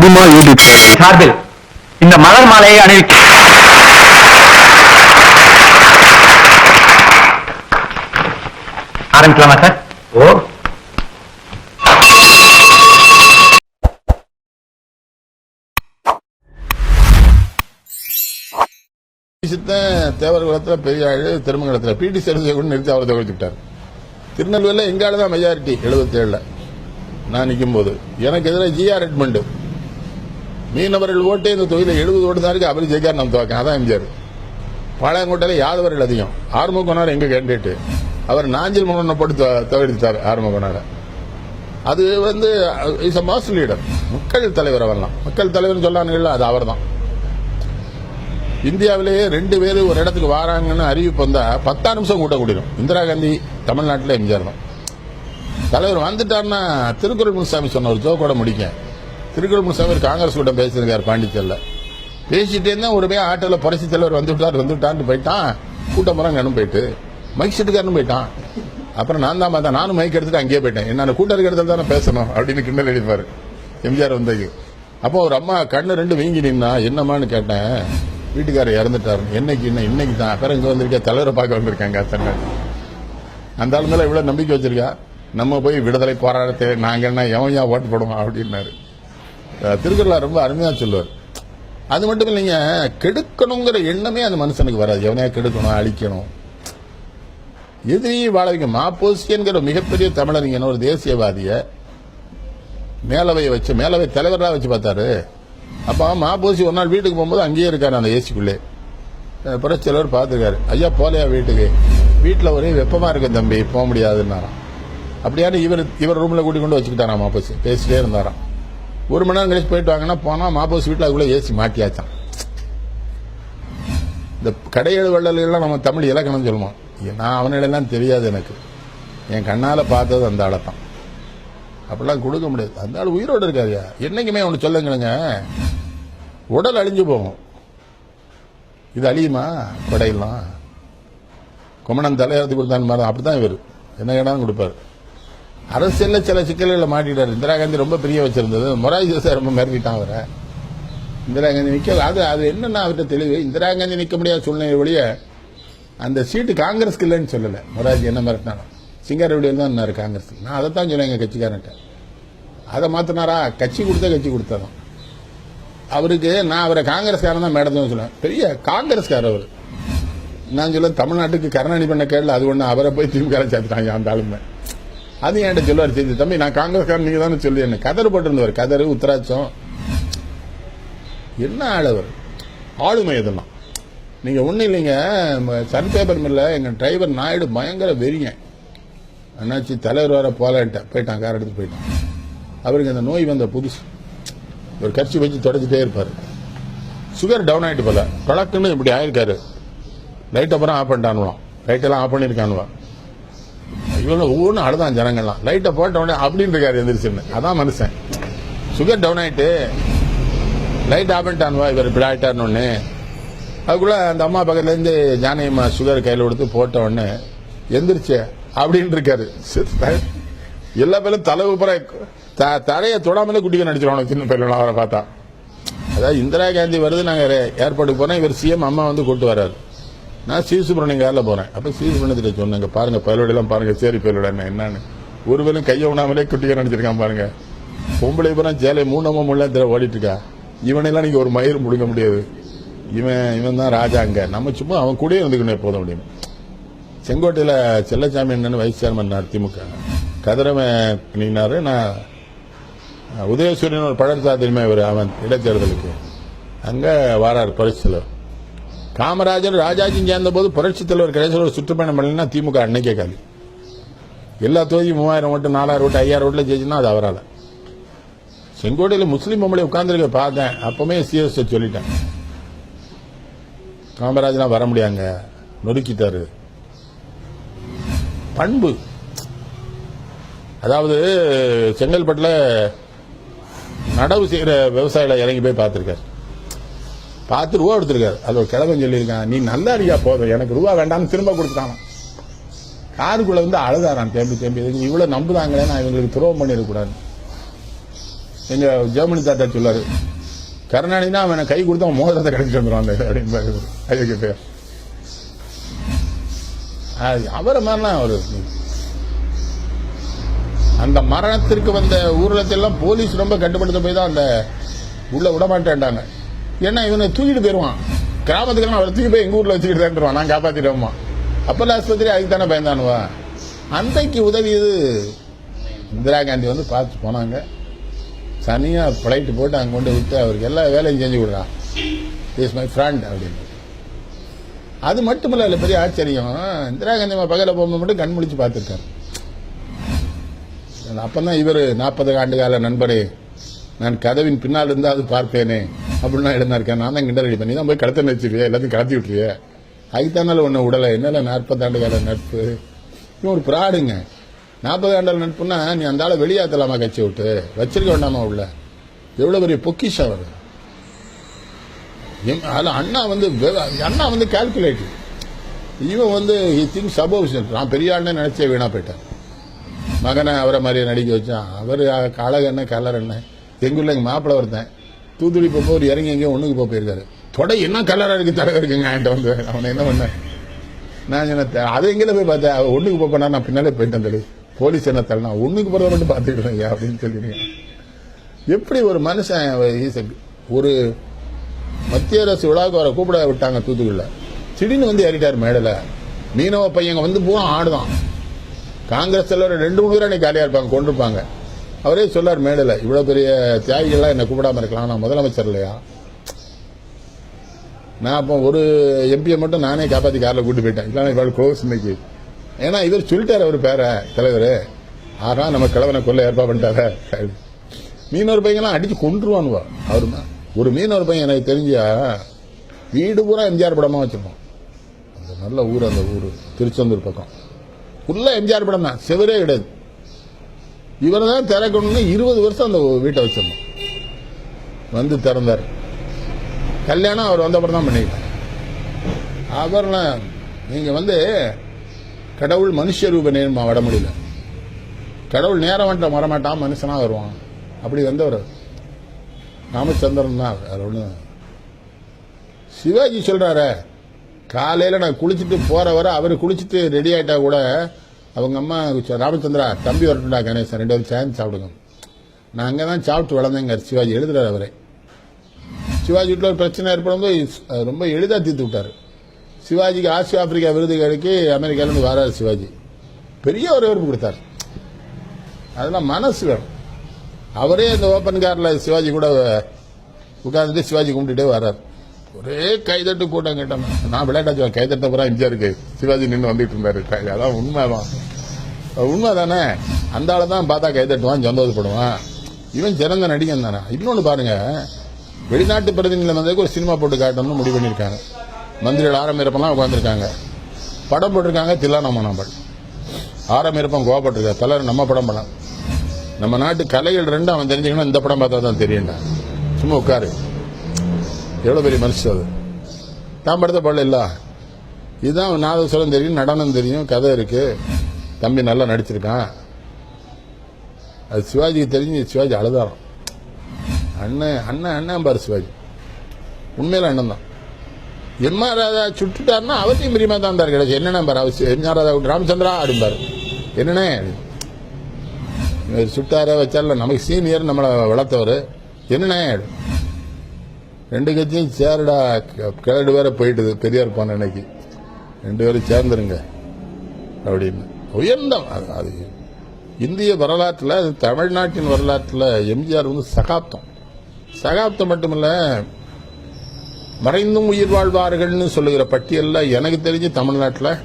அதிகமா ஈடுபட்டு சார்பில் இந்த மலர் மாலையை அணிவிக்க ஆரம்பிக்கலாமா சார்? ஓ. சித்தன் தேவர் பெரிய ஆளு திருமங்கலத்துல பிடி சரஸ்வதி கூட நிறுத்தி அவரை தகவல்த்துக்கிட்டார் திருநெல்வேலியில் எங்கால தான் மெஜாரிட்டி எழுபத்தேழில். நான் நிற்கும் போது எனக்கு எதிராக ஜிஆர் ரெட்மண்டு மீனவர்கள் ஓட்டே இந்த தொகுதியில் எழுபது ஓட்டு தான் இருக்கு. அவர் ஜெயிக்கார் நம்ம துவக்கம் அதான் எம்ஜிஆர். பாளையங்கோட்டையில் யாதவர்கள் அதிகம். ஆறுமுகனார் எங்க கேண்டிடேட் அவர் நாஞ்சில் மன்னனை போட்டு த- தவிர்த்தார் ஆறுமுகனாரை அது வந்து இஸ் அ மாஸ் லீடர் மக்கள் தலைவர் அவர்லாம். மக்கள் தலைவர் சொல்லானுங்கள அது அவர் தான் இந்தியாவிலேயே ரெண்டு பேர் ஒரு இடத்துக்கு வராங்கன்னு அறிவிப்பு வந்தால் பத்தாம் நிமிஷம் கூட்ட கூடிடும் இந்திரா காந்தி தமிழ்நாட்டில் எம்ஜிஆர் தான். தலைவர் வந்துட்டாருன்னா திருக்குறள் முனுசாமி சொன்ன ஒரு ஜோக்கோட முடிக்க. திருக்குறள் முனுசாமி காங்கிரஸ் கூட்டம் பேசியிருக்காரு பாண்டிச்சேரியில். பேசிட்டே இருந்தால் ஒரு போய் ஆட்டோவில் புரட்சி தலைவர் வந்து விட்டார் வந்து விட்டான்னு போயிட்டான். கூட்டம் மரம் அனுப்பி போயிட்டு மைக் செட்டுக்காரனு போயிட்டான். அப்புறம் நான் தான் பார்த்தேன். நானும் மைக் எடுத்துட்டு அங்கேயே போயிட்டேன். என்ன கூட்டம் இருக்கிற இடத்துல தானே பேசணும் அப்படின்னு கிண்டல் அடிப்பாரு. எம்ஜிஆர் வந்தது. அப்போ ஒரு அம்மா கண்ணு ரெண்டு வீங்கி நின்னா என்னம்மான்னு கேட்டேன். வீட்டுக்காரர் இறந்துட்டாரு. என்னைக்கு என்ன இன்னைக்கு தான். அப்புறம் இங்கே வந்திருக்கேன் தலைவரை பார்க்க வந்திருக்காங்க அத்தனை அந்த ஆள் இவ்வளோ நம்பிக்கை வச்சிருக்கா? நம்ம போய் விடுதலை போராட்டத்தை நாங்கள் என்ன எவன் ஏன் ஓட்டு போடுவோம்? அப்படின்னாரு. அஹ் ரொம்ப அருமையாக சொல்லுவார். அது மட்டும் இல்லைங்க கெடுக்கணுங்கிற எண்ணமே அந்த மனுஷனுக்கு வராது. எவனையா கெடுக்கணும் அழிக்கணும். எதிரி வாழ வைக்க மாப்போசியன்கிற மிகப்பெரிய தமிழறிஞன் ஒரு தேசியவாதிய மேலவையை வச்சு மேலவை தலைவராக வச்சு பார்த்தாரு. அப்போ மாப்போசி ஒரு நாள் வீட்டுக்கு போகும்போது அங்கேயே இருக்காரு அந்த ஏசிக்குள்ளே. புரட்சி பார்த்துருக்காரு. ஐயா போலையா வீட்டுக்கு. வீட்டில் ஒரே வெப்பமாக இருக்கு தம்பி போக முடியாதுன்னாராம். அப்படியான இவர் இவர் ரூமில் கூட்டி கொண்டு வச்சுக்கிட்டாராம் மாப்போசி. பேசிட்டே இருந்தாராம். ஒரு மணி நேரம் கழிச்சு போயிட்டு வாங்கன்னா போனால் மாப்போஸ் வீட்டில் அதுக்குள்ளே ஏசி மாட்டியாச்சான் இந்த கடையேழு வள்ளல்கள்லாம் நம்ம தமிழ் இலக்கணம் சொல்லுவோம். நான் அவனிடெல்லாம் தெரியாது எனக்கு. என் கண்ணால் பார்த்தது அந்த ஆளை தான். அப்படிலாம் கொடுக்க முடியாது. அந்த ஆள் உயிரோடு இருக்காதியா என்றைக்குமே ஒன்று சொல்லுங்களேங்க. உடல் அழிஞ்சு போகும். இது அழியுமா? கொடையெல்லாம். குமணன் தலையெழுத்து கொடுத்தான் மாதிரி அப்படிதான் இவர். என்ன கேட்டாலும் கொடுப்பாரு. அரசியலில் சில சிக்கல்களை மாட்டிட்டார். இந்திரா காந்தி ரொம்ப பிரிய வச்சிருந்தது. மொராஜி தேசாய் ரொம்ப மிரட்டிட்டான் அவரை. இந்திரா காந்தி நிற்க அது அது என்னன்னா அவர்கிட்ட தெளிவு. இந்திரா காந்தி நிற்க முடியாத சூழ்நிலை வழிய அந்த சீட்டு காங்கிரஸ்க்கு இல்லைன்னு சொல்லலை. மொராஜி என்ன மிரட்டினாலும் சிங்காரவடியில் தான் இருந்தார் காங்கிரஸ். நான் அதை தான் சொல்லுவேன் எங்கள் கட்சிக்காரன்ட்ட. அதை மாற்றினாரா கட்சி கொடுத்த கட்சி கொடுத்ததான் அவருக்கு நான் அவரை காங்கிரஸ்காரன் தான் மேடம் சொல்லுவேன். பெரிய காங்கிரஸ்காரர் அவர். நான் சொல்ல தமிழ்நாட்டுக்கு கருணாநிதி பண்ண கேள்வி அது ஒன்று அவரை போய் திமுக சேர்த்துட்டாங்க அந்த ஆளுமே அது என்கிட்ட சொல்லுவார்? செய்தி தம்பி நான் காங்கிரஸ்காரன் நீங்க தானே சொல்லி என்ன? கதறு போட்டிருந்தவர். கதறு உத்தராட்சம். என்ன ஆளவர் ஆளுமை இதெல்லாம். நீங்க ஒண்ணு இல்லைங்க. சன் பேப்பர் மில்ல எங்க டிரைவர் நாயுடு பயங்கர வெறிங்க அண்ணாச்சி தலைவர் வர போலான்ட்டேன் போயிட்டான் கார் எடுத்து போயிட்டான். அவருக்கு அந்த நோய் வந்த புதுசு. ஒரு கட்சி வச்சு தொடச்சிட்டே இருப்பாரு. சுகர் டவுன் ஆயிட்டு போல. தொடக்குன்னு இப்படி ஆயிருக்காரு. லைட் அப்புறம் ஆஃப் பண்ணிட்டானுவான் லைட்டெல்லாம் ஆஃப் பண்ணியிருக்கானுவான் இவங்க ஒவ்வொன்றும் அழுதான் ஜனங்கள்லாம். லைட்டை போட்ட உடனே அப்படின்னு இருக்காரு எந்திரிச்சுன்னு அதான் மனுஷன். சுகர் டவுன் ஆயிட்டு லைட் ஆஃப் இவர் இப்படி ஆகிட்டார்னு ஒன்று அதுக்குள்ள அந்த அம்மா பக்கத்துலேருந்து இருந்து சுகர் கையில் கொடுத்து போட்ட உடனே எந்திரிச்சு அப்படின்னு இருக்காரு. எல்லா பேரும் தலை த தரையை தொடாமலே குட்டிக்க நடிச்சிருவாங்க சின்ன பையன் அவரை பார்த்தா. அதாவது இந்திரா காந்தி வருது நாங்கள் ஏற்பாட்டுக்கு போனால் இவர் சிஎம் அம்மா வந்து கூட்டு வர்றாரு. நான் சி சுப்பிரமணியம் காரில் போறேன். அப்ப சி சுப்பிரமணியத்தில் சொன்னாங்க பாருங்க பயலோட எல்லாம் பாருங்க சேரி பயலோட என்னன்னு. ஒருவேளும் கையை உணாமலே குட்டிக்க நடிச்சிருக்கான் பாருங்க. பொம்பளை பூரா சேலை மூணமா முள்ள ஓடிட்டு இருக்கா இவனெல்லாம் நீங்க ஒரு மயிர் முடிக்க முடியாது. இவன் இவன் தான் ராஜா அங்க. நம்ம சும்மா அவன் கூடயே இருந்துக்கணும் எப்போதும் அப்படின்னு. செங்கோட்டையில செல்லச்சாமி என்னன்னு வைஸ் சேர்மன் திமுக. கதிரவன் நீனாரு நான் உதயசூரியன் ஒரு பழத்தா இவர் அவன் இடைத்தேர்தலுக்கு. அங்க வாரார் பரிசு செலவு. காமராஜர் ராஜாஜி சேர்ந்த போது புரட்சி தலைவர் கடைசியில் ஒரு சுற்றுப்பயணம் பண்ணலன்னா திமுக அன்னைக்கே காலி. எல்லா தொகுதியும் மூவாயிரம் ஓட்டு நாலாயிரம் ஓட்டு ஐயாயிரம் ஓட்டுல ஜெயிச்சுன்னா அது அவரால். செங்கோட்டையில் முஸ்லீம் பொம்பளை உட்கார்ந்துருக்க பார்த்தேன். அப்பவுமே சிஎஸ் சொல்லிட்டேன். காமராஜனா வர முடியாங்க. நொறுக்கிட்டாரு. பண்பு. அதாவது செங்கல்பட்டுல நடவு செய்யற விவசாயிகளை இறங்கி போய் பார்த்திருக்காரு. பார்த்து ரூபா எடுத்திருக்காரு. அது ஒரு கிழவன் சொல்லியிருக்கான் நீ நல்லா இருக்கியா போதும். எனக்கு ரூபா வேண்டாம்னு திரும்ப கொடுத்துட்டான். காருக்குள்ள வந்து அழுதாரான் தேம்பி தேம்பி. இதுக்கு இவ்வளோ நம்புதாங்களே நான் இவங்களுக்கு துரோகம் பண்ணிடக்கூடாது. எங்கள் ஜெர்மனி தாத்தா சொல்லாரு. கருணாநிதினா அவனை கை கொடுத்து அவன் மோதிரத்தை கிடைச்சிட்டு வந்துடுவான் அந்த அப்படின்னு ஐயோ கிட்ட அவரை மாதிரிலாம் அவர். அந்த மரணத்திற்கு வந்த ஊர்லத்தெல்லாம் போலீஸ் ரொம்ப கட்டுப்படுத்த போய் தான் அந்த உள்ள விட மாட்டேன்டாங்க ஏன்னா இவனை தூக்கிட்டு போயிருவான்? கிராமத்துக்கு அவரை தூக்கி போய் எங்கள் ஊரில் வச்சுக்கிட்டு தான் நான் காப்பாற்றிடுவோம்மா அப்பல்ல ஆஸ்பத்திரி அதுக்கு தானே பயந்தானுவா? அன்றைக்கு உதவியது இந்திரா காந்தி வந்து பார்த்து போனாங்க. சனியாக ஃப்ளைட்டு போட்டு அங்கே கொண்டு விட்டு அவருக்கு எல்லா வேலையும் செஞ்சு கொடுறா இஸ் மை ஃப்ரெண்ட் அப்படின்னு. அது மட்டும் இல்லை பெரிய ஆச்சரியம். இந்திரா காந்தி அம்மா போகும்போது மட்டும் கண் முடிச்சு பார்த்துருக்காரு. அப்பதான் இவர் நாற்பது ஆண்டு கால நண்பரே. நான் கதவின் பின்னால் இருந்து அது பார்ப்பேனே அப்படின்னா எழுந்தாருக்கேன் நான் தான் கிண்டல் பண்ணி தான் போய் கடத்த நினைச்சிருவியா எல்லாத்தையும் கடத்தி விட்டுருவிய அதுக்குத்தானால ஒன்று உடலை? என்னால நாற்பது ஆண்டு கால நட்பு? இவன் ஒரு பிராடுங்க. நாற்பது ஆண்டு நட்புனா நீ அந்த ஆளை வெளியாத்தலாமா கட்சி விட்டு? வச்சிருக்க வேண்டாமா உள்ள? எவ்வளவு பெரிய பொக்கிஷம் அவர் எம்- அண்ணா வந்து அண்ணா வந்து கால்குலேட்டிவ் இவன் வந்து திங்க் சபோஸ் நான் பெரிய ஆளுன்னு நினைச்சே வீணா போயிட்டேன். மகனை அவரை மாதிரியே நடிக்க வச்சான். அவர் அழகு என்ன கலர் என்ன எங்குள்ள எங்கள் மாப்பிள்ளை ஒருத்தன் தூத்துக்குடி போக ஒரு இறங்கி எங்கேயோ ஒன்றுக்கு போக போயிருக்காரு. தொடை என்ன கலராக இருக்குது தலைவர் இருக்குங்க என்கிட்ட வந்து. அவனை என்ன பண்ணேன் நான் சொன்ன அதை எங்கே போய் பார்த்தேன் அவன் ஒன்றுக்கு போப்பா நான் பின்னாலே போயிட்டேன் தள்ளி. போலீஸ் என்ன தள்ளனா ஒன்றுக்கு போகிறத மட்டும் பார்த்துக்கிட்டேன் அப்படின்னு சொல்லிடுங்க. எப்படி ஒரு மனுஷன் ஒரு மத்திய அரசு விழாவுக்கு வர கூப்பிட விட்டாங்க தூத்துக்குடியில். திடீர்னு வந்து ஏறிட்டார் மேடையில். மீனவ பையங்க வந்து பூரா ஆடுதான். காங்கிரஸ் தலைவர் ரெண்டு மூணு பேர் அன்னைக்கு காலியாக இருப்பாங்க கொண்டிருப்பாங்க அவரே சொல்லார் மேடையில் இவ்வளோ பெரிய தியாகிகள்லாம் என்னை கூப்பிடாம இருக்கலாம் நான் முதலமைச்சர் இல்லையா? நான் அப்போ ஒரு எம்பியை மட்டும் நானே காப்பாற்றி காரில் கூட்டு போயிட்டேன். இல்லைன்னா இவ்வளோ க்ளோஸ் இன்னைக்கு ஏன்னா இவர் சொல்லிட்டார் அவர் பேர தலைவர். ஆகா நம்ம கிழவனை கொள்ள ஏற்பா பண்ணிட்டாரு. மீனவர் பையங்கெல்லாம் அடித்து கொண்டுருவானுவா அவரு ஒரு மீனவர் பையன் எனக்கு தெரிஞ்சா வீடு பூரா எம்ஜிஆர் படமாக வச்சிருப்போம் அந்த நல்ல ஊர் அந்த ஊர். திருச்செந்தூர் பக்கம். ஃபுல்லாக எம்ஜிஆர் படம் தான் செவரே கிடையாது. இவரை தான் திறக்கணும்னு இருபது வருஷம் அந்த வீட்டை வச்சிருந்தோம். வந்து திறந்தார். கல்யாணம் அவர் வந்தப்புறம் தான் பண்ணிக்கிட்டார். அப்புறம் நீங்கள் வந்து கடவுள் மனுஷ ரூப நேர்மா வட முடியல கடவுள் நேரம் வந்துட்ட வரமாட்டான் மனுஷனாக வருவான். அப்படி வந்தவர் ராமச்சந்திரன் தான் ஒன்று சிவாஜி சொல்கிறாரு காலையில் நான் குளிச்சுட்டு போகிற வரை அவர் குளிச்சுட்டு ரெடி ஆகிட்டா கூட அவங்க அம்மா ராமச்சந்திரா தம்பி வரட்டுண்டா கணேசன் ரெண்டு பேரும் சேர்ந்து சாப்பிடுங்க. நான் அங்கே தான் சாப்பிட்டு வளர்ந்தேங்க சிவாஜி. எழுதுறாரு அவரே. சிவாஜி வீட்டில் ஒரு பிரச்சனை ஏற்படும் போது ரொம்ப எளிதாக தீர்த்து விட்டார். சிவாஜிக்கு ஆசிய ஆப்பிரிக்கா விருது கிடைக்கி அமெரிக்காலேருந்து வராரு சிவாஜி. பெரிய ஒரு வரவேற்பு கொடுத்தாரு. அதெல்லாம் மனசு வேணும். அவரே அந்த ஓப்பன் காரில் சிவாஜி கூட உட்காந்துட்டு சிவாஜி கும்பிட்டுட்டே வர்றார். ஒரே கைதட்டு கூட்டம் கேட்டேன். நான் விளையாட்டா கைதட்ட பூரா இருக்கு. சிவாஜி நின்று வந்துட்டு இருந்தாரு. அதான் உண்மைதான். உண்மை தானே அந்த ஆளை தான் பார்த்தா கைதட்டுவான் சந்தோஷப்படுவான். இவன் சிறந்த நடிகன் தானே. இன்னொன்று பாருங்க. வெளிநாட்டு பிரதிநிதிகள் வந்ததுக்கு ஒரு சினிமா போட்டு காட்டணும்னு முடிவு பண்ணியிருக்காங்க. மந்திரிகள் ஆரம்பிரப்பெல்லாம் உட்காந்துருக்காங்க படம் போட்டிருக்காங்க தில்லானாம நம்பர். ஆரம்பிரப்பம் கோவப்பட்டிருக்காரு. தலைவர் நம்ம படம் படம். நம்ம நாட்டு கலைகள் ரெண்டும் அவன் தெரிஞ்சுக்கணும் இந்த படம் பார்த்தா தான் தெரியும்டா. சும்மா உட்காரு. எவ்வளோ பெரிய மனுஷன் அது? தான் படத்தை பாடல இல்ல? இதுதான் நாதஸ்வரம் தெரியும் நடனம் தெரியும் கதை இருக்கு. தம்பி நல்லா நடிச்சிருக்கான். அது சிவாஜிக்கு தெரிஞ்சு சிவாஜி அழுதாரம். அண்ணன் அண்ணன் அண்ணன் பாரு சிவாஜி. உண்மையில அண்ணன் தான். எம்ஆர் ராதா சுட்டுட்டாருன்னா அவசியம் பிரியமா தான் இருந்தார் கிடையாது. என்னென்ன பாரு அவசியம் எம்ஆர் ராதா ராமச்சந்திரா அப்படிம்பாரு என்னண்ணே சுட்டார வச்சால நமக்கு சீனியர் நம்மளை வளர்த்தவர். என்னண்ணே ரெண்டு கட்சியும் சேருடா. க- கிழடு வேற போயிட்டுது பெரியார் போன அன்னைக்கு. ரெண்டு பேரும் சேர்ந்துருங்க. அப்படின்னு. உயர்ந்த அது- அது இந்திய வரலாற்றில் அது தமிழ்நாட்டின் வரலாற்றில் எம்ஜிஆர் வந்து சகாப்தம். சகாப்தம் மட்டுமல்ல மறைந்தும் உயிர் வாழ்வார்கள்னு சொல்லுகிற பட்டியலில் எனக்கு தெரிஞ்சு தமிழ்நாட்டில்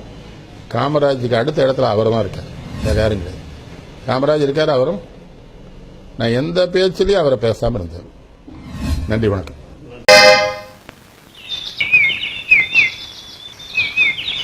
காமராஜுக்கு அடுத்த இடத்துல அவர் தான் இருக்கார். வேறு யாரும் கிடையாது. காமராஜ் இருக்கார் அவரும். நான் எந்த பேச்சிலையும் அவரை பேசாமல் இருந்தேன். நன்றி வணக்கம்.